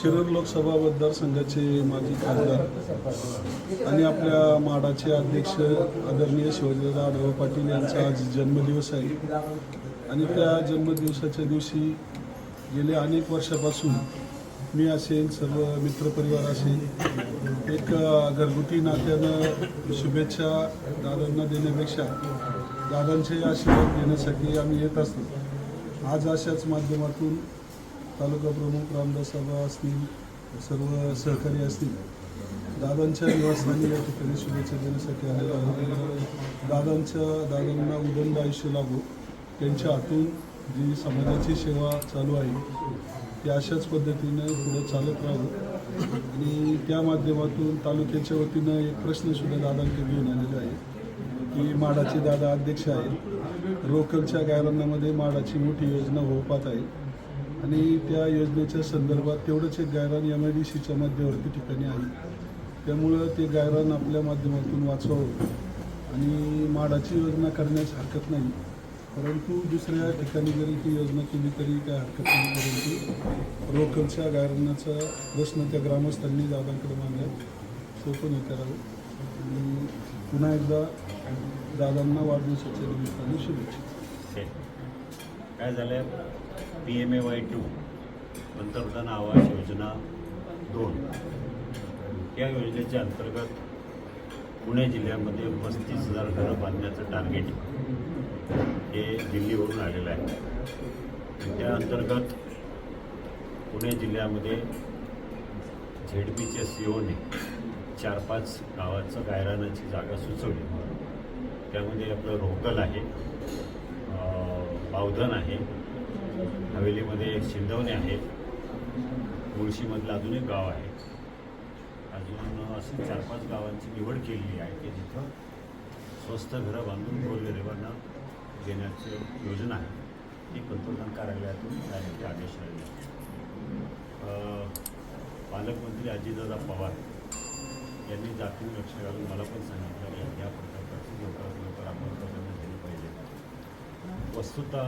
शिरूर लोकसभा मतदारसंघाचे माजी खासदार आणि आपल्या माडाचे अध्यक्ष आदरणीय शिवाजीदादा आढाव पाटील यांचा आज जन्मदिवस आहे. आणि त्या जन्मदिवसाच्या दिवशी गेल्या अनेक वर्षापासून मी असेल सर्व मित्रपरिवार असेल एक घरगुती नात्यानं शुभेच्छा दादांना देण्यापेक्षा दादांचे आशीर्वाद घेण्यासाठी आम्ही येत असतो. आज अशाच माध्यमातून तालुका प्रमुख रामदास सभा असतील सर्व सहकारी असतील दादांच्या निवासस्थानी या ठिकाणी शुभेच्छा देण्यासाठी आलेलो आहे दादांच्या दादांना उदंड आयुष्य लागो त्यांच्या हातून जी समाजाची सेवा चालू आहे ती अशाच पद्धतीनं पुढे चालत राहू. आणि त्या माध्यमातून तालुक्याच्या वतीनं एक प्रश्नसुद्धा दादांकडे घेऊन आलेला आहे की माडाचे दादा अध्यक्ष आहेत. रोकलच्या गायरानामध्ये माडाची मोठी योजना होपात आहे. आणि त्या योजनेच्या संदर्भात तेवढंच एक गायरान एम आय डी सीच्या मध्यवर्ती ठिकाणी आहे. त्यामुळं ते गायरान आपल्या माध्यमातून वाचवावं. आणि माडाची योजना करण्यास हरकत नाही. परंतु दुसऱ्या ठिकाणी जरी ती योजना केली तरी काय हरकत नाही परंतु लोकलच्या गायरानाचा प्रश्न त्या ग्रामस्थांनी दादांकडे मांडला. तो पण हे करावं आणि पुन्हा एकदा दादांना वाढदिवसाच्या निमित्ताने शुभेच्छा. काय झालं P M A Y two पंतप्रधान आवास योजना दोन. या योजनेच्या अंतर्गत पुणे जिल्ह्यामध्ये पस्तीस हजार घरं बांधण्याचं टार्गेट हे दिल्लीवरून आलेलं आहे. आणि त्या अंतर्गत पुणे जिल्ह्यामध्ये झेडपीच्या सीओने चार पाच गावाचं गायरानाची जागा सुचवली. त्यामध्ये आपलं रोकल आहे पावधन बावधन आहे हवेलीमध्ये एक शिंदवणे आहे मुळशीमधलं अजून एक गाव आहे. अजून असे चार पाच गावांची निवड केलेली आहे की जिथं स्वस्त घरं बांधून गोरगरिबांना देण्याची योजना आहे. ती पंतप्रधान कार्यालयातून जाण्याचे आदेश राहिले. पालकमंत्री अजितदादा पवार यांनी जातीने लक्ष घालून मला पण सांगितलं की या प्रकल्पाची लवकरात लवकर अंमलबजावणी झाली पाहिजे. वस्तुतः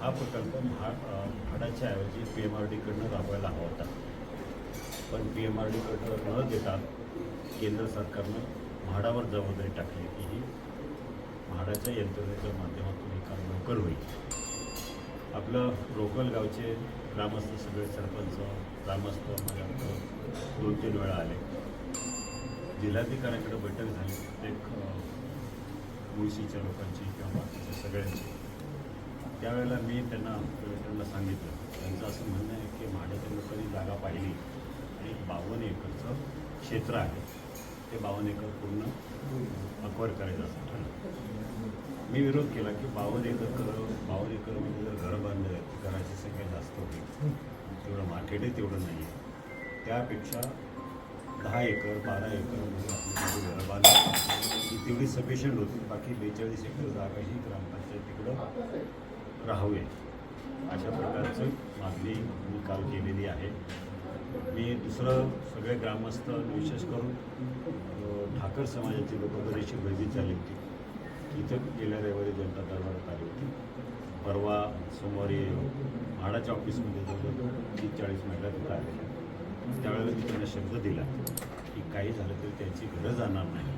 हा प्रकल्प म्हा म्हाडाच्या ऐवजी पी एम आर डीकडनं राबवायला हवा होता. पण पी एम आर डीकडनं न देता केंद्र सरकारनं म्हाडावर जबाबदारी टाकली की ही म्हाडाच्या यंत्रणेच्या माध्यमातून हे काम लवकर होईल. आपलं रोकल गावचे ग्रामस्थ सगळे सरपंच ग्रामस्थ माझ्याकडं दोन तीन वेळा आले. जिल्हाधिकाऱ्यांकडे बैठक झाली. प्रत्येक मुळशीच्या लोकांची किंवा बाकीच्या सगळ्यांची. त्यावेळेला मी त्यांना कलेक्टरला सांगितलं. त्यांचं असं म्हणणं आहे की म्हाडाच्या लोकांनी जागा पाहिली. आणि बावन्न एकरचं क्षेत्र आहे. ते बावन्न एकर पूर्ण अकवर करायचं असं ठरलं मी विरोध केला की बावन्न एकर कर बावन्न म्हणजे जर घरं बांधलं घराची संख्या जास्त होती तेवढं मार्केटही तेवढं नाही आहे त्यापेक्षा दहा एकर बारा एकरमध्ये म्हणजे आपली घरं बांधली तेवढी सफिशियंट होती. बाकी बेचाळीस एकर जागा ही ग्रामपंचायतीकडं राहूया अशा प्रकारचं मागणी मी काल केलेली आहे. मी दुसरं सगळे ग्रामस्थ विशेष करून ठाकर समाजाची लोक बरीचशी गर्दी झाली होती. इथं गेल्या रविवारी जनता दरबारात आली होती. परवा सोमवारी म्हाडाच्या ऑफिसमध्ये जवळजवळ तीस चाळीस महिला तिथं आलेल्या. त्यावेळेला मी त्यांना शब्द दिला की काही झालं तरी त्यांची गरज जाणार नाही.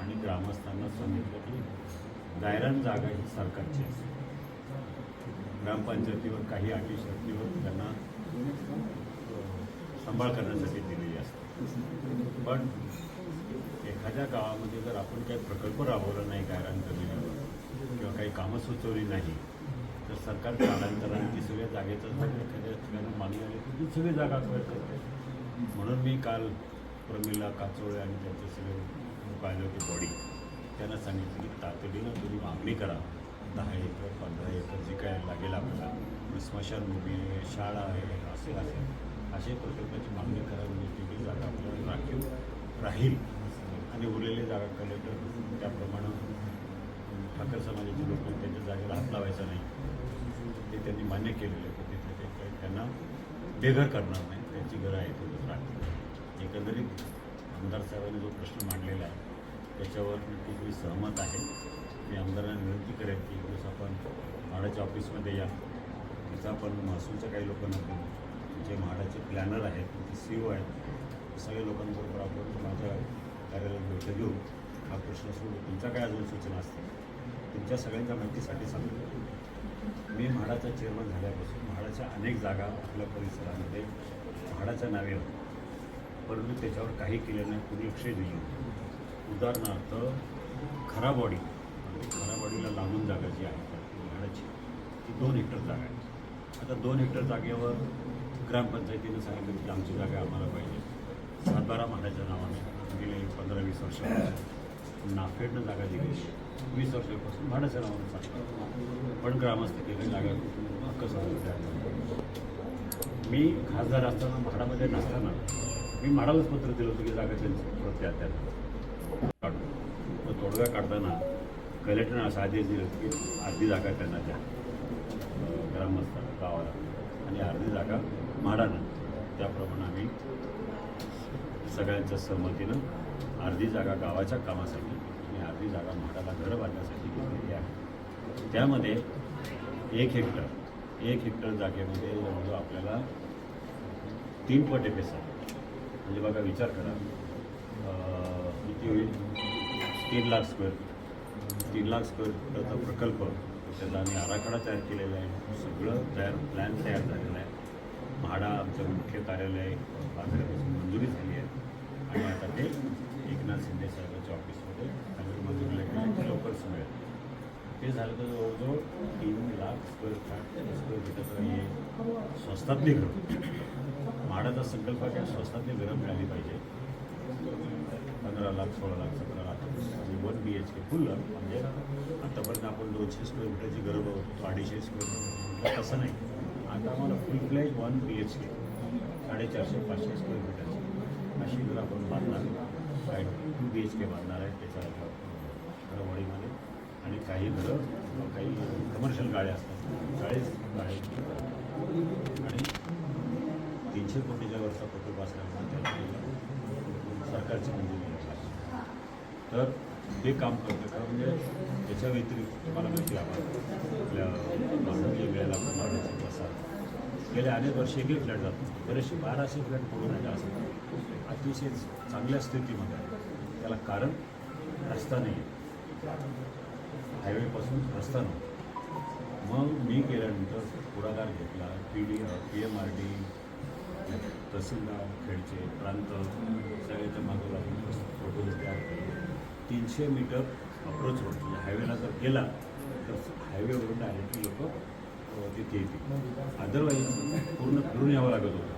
आणि ग्रामस्थांना सांगितलं की गायरान जागा ही सरकारची असते ग्रामपंचायतीवर काही अटी शर्तीवर त्यांना सांभाळ करण्यासाठी दिलेली असते. पण एखाद्या गावामध्ये जर आपण काही प्रकल्प राबवला नाही गायरान जमिनीवर किंवा काही कामं सुचवली नाही तर सरकार कालांतराने ती सगळ्या जागेचं जर एखाद्या ठिकाणी मागणी आली तर ती सगळी जागा करते. म्हणून मी काल प्रमिला काचोळे आणि त्यांचे सगळे पाहिले होते बॉडी त्यांना सांगितलं की तातडीनं तुम्ही मागणी करा. दहा एकर पंधरा एकर जे काय लागेल आपल्याला. स्मशानभूमी आहे शाळा आहे असे असेल असे प्रकल्पाची मागणी करावी म्हणजे जागा आपल्याला राखीव राहील आणि उरलेले जागा कलेक्टर त्याप्रमाणे ठाकर समाजाचे लोक त्यांच्या जागेला हात लावायचा नाही. ते त्यांनी मान्य केलेलं आहे. तिथे ते काही त्यांना बेघर करणार नाही. त्यांची घरं आहेत तिथं राहतील एकंदरीत आमदार साहेबांनी जो प्रश्न मांडलेला आहे त्याच्यावर नक्कीच मी सहमत आहे? मी आमदारांना विनंती करेन की दिवस आपण माडाच्या ऑफिसमध्ये या तिचा आपण महसूलच्या काही लोकांना बोलू जे म्हाडाचे प्लॅनर आहेत ते सी ओ आहेत सगळ्या लोकांबरोबर आपण माझ्या कार्यालयात भेट घेऊ हा प्रश्न सोडून तुमच्या काय अजून सूचना असतील? तुमच्या सगळ्यांच्या माहितीसाठी सांगतो. मी म्हाडाचा चेअरमन झाल्यापासून म्हाडाच्या अनेक जागा आपल्या परिसरामध्ये म्हाडाच्या नावे होत्या. परंतु त्याच्यावर काही केलं नाही कुणी लक्ष दिलं नाही. उदाहरणार्थ खराबॉडी म्हणजे खराबॉडीला लागून जागा जी आहे म्हाडाची ती दोन हेक्टर जागा आहे. आता दोन हेक्टर जागेवर ग्रामपंचायतीनं सांगितलं की आमची जागा आम्हाला पाहिजे. सातबारा म्हाडाच्या नावाने गेले पंधरा वीस वर्षापासून. नाफेडनं जागा दिली. वीस वर्षापासून भाड्याच्या नावाने सांगतो पण ग्रामस्थ केले जागा कसं मी खासदार असताना म्हाडामध्ये नसताना मी म्हाडालाच पत्र दिलं होतं की जागा त्यांची परत त्यांना काढून मग तोडगा काढताना कलेक्टरनं असा आदेश दिला की अर्धी जागा त्यांना द्या. अं, ग्रामस्थ गावाला. आणि अर्धी जागा म्हाडानं त्याप्रमाणे आम्ही सगळ्यांच्या सहमतीनं अर्धी जागा गावाच्या कामासाठी आणि अर्धी जागा म्हाडाला घर बांधण्यासाठी घेतलेली आहे. त्यामध्ये एक हेक्टर एक हेक्टर जागेमध्ये जवळजवळ आपल्याला तीन पट एपेस आहे म्हणजे बघा विचार करा. किती होईल? तीन लाख स्क्वेअर. तीन लाख स्क्वेअर फुटाचा प्रकल्प त्याचा आम्ही आराखडा तयार केलेला आहे. सगळं तयार प्लॅन तयार झालेला आहे. म्हाडा आमचं मुख्य कार्यालय बाजारापासून मंजुरी झाली आहे. आणि आता ते एकनाथ शिंदे साहेबांच्या ऑफिसमध्ये आम्ही मंजुरीला गेले लवकरच मिळेल ते झालं तर जवळजवळ तीन लाख स्क्वेअर फॅट स्क्वेअर फीटाचं हे स्वस्तातली घरं. म्हाडाचा संकल्प काय स्वस्तातली घरं मिळाली पाहिजे. पंधरा लाख सोळा लाख सतरा लाख. आणि वन बी एच के फुल म्हणजे आतापर्यंत आपण दोनशे स्क्वेअर फीटाची गरज बघतो अडीचशे स्क्वेअर फीट तसं नाही. आता आम्हाला full fledge one B H K साडेचारशे पाचशे स्क्वेअर फीटाची अशी घरं आपण बांधणार आहे टू बी एच के बांधणार आहे त्याच्या घरवाडीमध्ये आणि काही घरं काही कमर्शियल गाड्या असतात. चाळीस गाड्या. आणि तीनशे कोटीच्या वरचा प्रकल्प असल्यामुळे त्याला सरकारची मंजुरी तर ते काम करतं. का म्हणजे त्याच्या व्यतिरिक्त तुम्हाला माहिती आपण आपल्या महाराष्ट्र वेळेला आपण मागायची गेल्या अनेक वर्षे एकही फ्लॅट जातो बरेचसे बाराशे फ्लॅट पडून राहिले असं अतिशय चांगल्या स्थितीमध्ये आहे. त्याला कारण रस्ता नाही आहे हायवेपासून रस्ता नव्हता. मग मी गेल्यानंतर पुढाकार घेतला. P D P M R D तहसीलदार खेडचे प्रांत सगळ्याच्या मागं लागून फोटो तयार केले. तीनशे मीटर अप्रोच होतो. म्हणजे हायवेला जर गेला तर हायवेवरून डायरेक्टली लोक तिथे येतील. अदरवाईज पूर्ण फिरून यावं लागत होतं.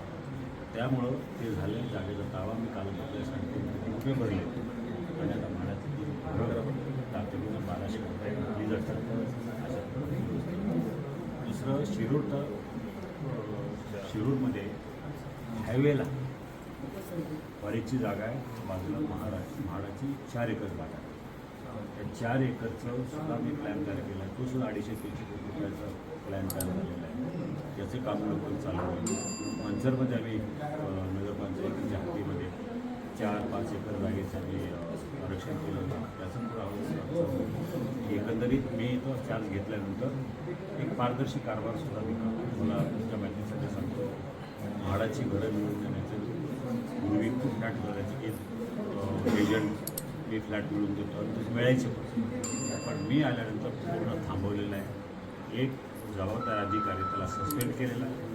त्यामुळं ते झाले जागेचा दावा मी काल सांगतो रुपये भरले. आणि आता म्हाडाची ती तातडीनं बाराशे रुपये दिली जातात. अशा दुसरं शिरूर तर शिरूरमध्ये हायवेला वारीची जागा आहे. बाजूला महाडा म्हाडाची चार एकर जागा आहे. त्या चार एकरचं सुद्धा मी प्लॅन तयार केला आहे. तो सुद्धा अडीचशे तीनशे कोटी रुपयाचा प्लॅन तयार झालेला आहे. त्याचे काम लवकर चालू आहे मंचरमध्ये आम्ही अं, नगरपंचायतीच्या हद्दीमध्ये चार पाच एकर जागेचं आम्ही आरक्षण केलं होतं. त्याचं एकंदरीत मी तो चार्ज घेतल्यानंतर एक पारदर्शी कारभार सुद्धा मी मला तुमच्या माहितीसाठी सांगतो. म्हाडाची घरं मिळवून देण्याचं पूर्वी खूप फ्लॅट करायचे एक एजंट मी फ्लॅट मिळून देतो. आणि तसे मिळायचे पण. पण मी आल्यानंतर पूर्ण थांबवलेलं आहे. एक जबाबदार अधिकारी त्याला सस्पेंड केलेला आहे.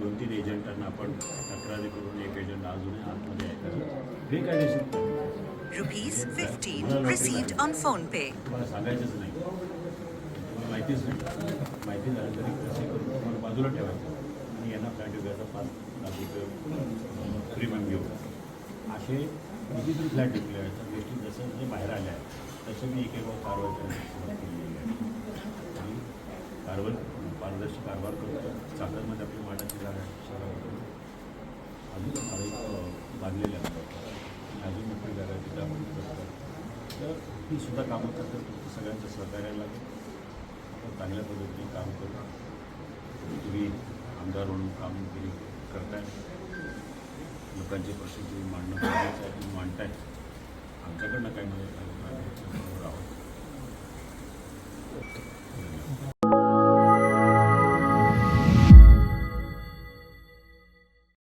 दोन तीन एजंटांना आपण तक्रारी करून एक एजंट अजूनही आतमध्ये आहे. बेकायदेशीर Rupees 15 received on PhonePe. तुम्हाला सांगायचंच नाही. तुम्हाला माहितीच नाही. माहिती झालं तरी कसे करून तुम्हाला बाजूला ठेवायचं. आणि यांना फ्लॅट घ्यायचा पाच लाख प्रीमियम घेऊ असे विविध फ्लॅट विकले आहेत. त्या गोष्टी जसं जे बाहेर आल्या आहेत तसे मी एक एक कारवाई करण्याची सुरुवात केलेली आहे. आणि कारवाई पारदर्शी कारभार करतो. चाकरमध्ये आपली मांडाची जागा आहे अजून काही बांधलेल्या आहेत अजून मोठी जागा तिथे आपण करतो तर ही सुद्धा कामं करतात. सगळ्यांचं सहकार्य लागेल. आपण चांगल्या पद्धतीने काम करू. तुम्ही आमदार म्हणून करताय? लोकांची प्रश्न तुम्ही मांडणं गरजेचं आहे तुम्ही मांडताय. आमच्याकडनं काही मदत आहोत